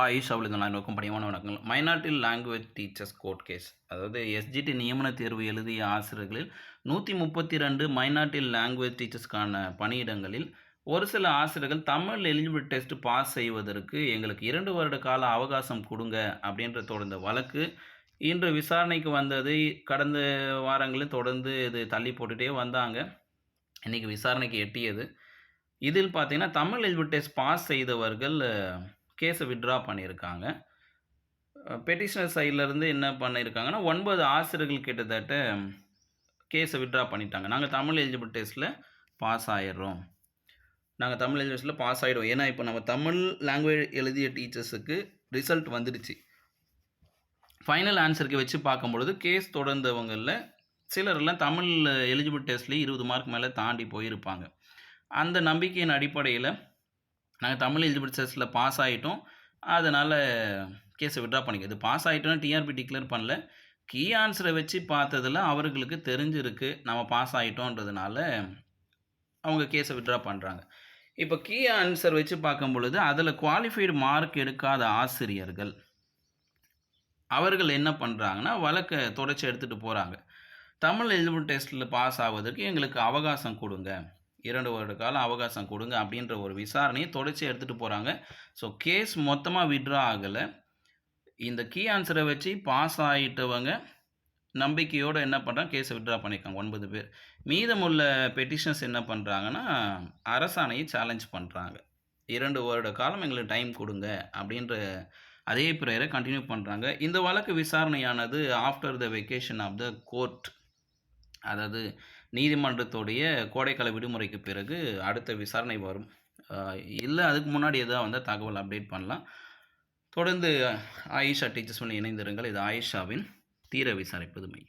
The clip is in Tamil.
ஆயுஷ் அவளுக்கு நான் நோக்கம் பணியான வணக்கங்கள். Minority language teachers court case அதாவது எஸ்ஜிடி நியமன தேர்வு எழுதிய ஆசிரியர்களில் நூற்றி முப்பத்தி ரெண்டு மைனாரிட்டி லாங்குவேஜ் டீச்சர்ஸ்க்கான பணியிடங்களில் ஒரு சில ஆசிரியர்கள் தமிழ் எலிஜிபிள் டெஸ்ட் பாஸ் செய்வதற்கு எங்களுக்கு இரண்டு வருட கால அவகாசம் கொடுங்க அப்படின்ற தொடர்ந்த வழக்கு இன்று விசாரணைக்கு வந்தது கடந்த வாரங்களில் தொடர்ந்து இது தள்ளி போட்டுகிட்டே வந்தாங்க. இன்றைக்கி விசாரணைக்கு எட்டியது. இதில் பார்த்திங்கன்னா தமிழ் எலிஜிபிள் டெஸ்ட் பாஸ் செய்தவர்கள் கேஸை வித்ட்ரா பண்ணியிருக்காங்க. பெட்டிஷனர் சைட்லேருந்து என்ன பண்ணியிருக்காங்கன்னா ஒன்பது ஆசிரியர்கள் கிட்டத்தட்ட கேஸை வித்ட்ரா பண்ணிட்டாங்க. நாங்கள் தமிழ் எலிஜிபிள் டெஸ்ட்டில் பாஸ் ஆயிடுறோம். நாங்கள் தமிழ் எலிஜிபிள் பாஸ் ஆகிடுவோம் ஏன்னா இப்போ நம்ம தமிழ் லாங்குவேஜ் எழுதிய டீச்சர்ஸுக்கு ரிசல்ட் வந்துடுச்சு. ஃபைனல் ஆன்சருக்கு வச்சு பார்க்கும்பொழுது கேஸ் தொடர்ந்தவங்களில் சிலர்லாம் தமிழ் எலிஜிபிள் டெஸ்ட்லேயே இருபது மார்க் மேலே தாண்டி போயிருப்பாங்க. அந்த நம்பிக்கையின் அடிப்படையில் நாங்கள் தமிழ் எலிஜிபிள் டெஸ்ட்டில் பாஸ் ஆகிட்டோம் அதனால் கேஸை விட்ரா பண்ணிக்க. இது பாஸ் ஆகிட்டோன்னா டிஆர்பி டிக்ளேர் பண்ணல. கீ ஆன்சரை வச்சு பார்த்ததில் அவர்களுக்கு தெரிஞ்சிருக்கு. நம்ம பாஸ் ஆகிட்டோன்றதுனால அவங்க கேஸை விட்ரா பண்ணுறாங்க இப்போ கீ ஆன்சர் வச்சு பார்க்கும் பொழுது அதில் குவாலிஃபைடு மார்க் எடுக்காத ஆசிரியர்கள் அவர்கள் என்ன பண்ணுறாங்கன்னா வழக்கை தொடச்சி எடுத்துகிட்டு போகிறாங்க தமிழ் எலிஜிபிள் டெஸ்ட்டில் பாஸ் ஆவதற்கு எங்களுக்கு அவகாசம் கொடுங்க. இரண்டு வருட காலம் அவகாசம் கொடுங்க அப்படின்ற ஒரு விசாரணையை தொடர்ச்சி எடுத்துகிட்டு போகிறாங்க ஸோ கேஸ் மொத்தமாக விட்ரா ஆகலை. இந்த கீ ஆன்சரை வச்சு பாஸ் ஆகிட்டவங்க நம்பிக்கையோடு என்ன பண்ணுறாங்க கேஸை விட்ரா பண்ணியிருக்காங்க ஒன்பது பேர். மீதமுள்ள பெட்டிஷன்ஸ் என்ன பண்ணுறாங்கன்னா அரசாணையை சேலஞ்ச் பண்ணுறாங்க இரண்டு வருட காலம் எங்களுக்கு டைம் கொடுங்க அப்படின்ற அதே ப்ரேயரை கண்டினியூ பண்ணுறாங்க இந்த வழக்கு விசாரணையானது after the vacation of the court அதாவது நீதிமன்றத்துடைய கோடைக்கால விடுமுறைக்கு பிறகு அடுத்த விசாரணை வரும். இல்லை அதுக்கு முன்னாடி எதாவது வந்தால் தகவல் அப்டேட் பண்ணலாம். தொடர்ந்து ஆயிஷா டீச்சர்ஸ் ஒன்று இணைந்திருங்கள். இது ஆயிஷாவின் தீர விசாரிப்பதுமை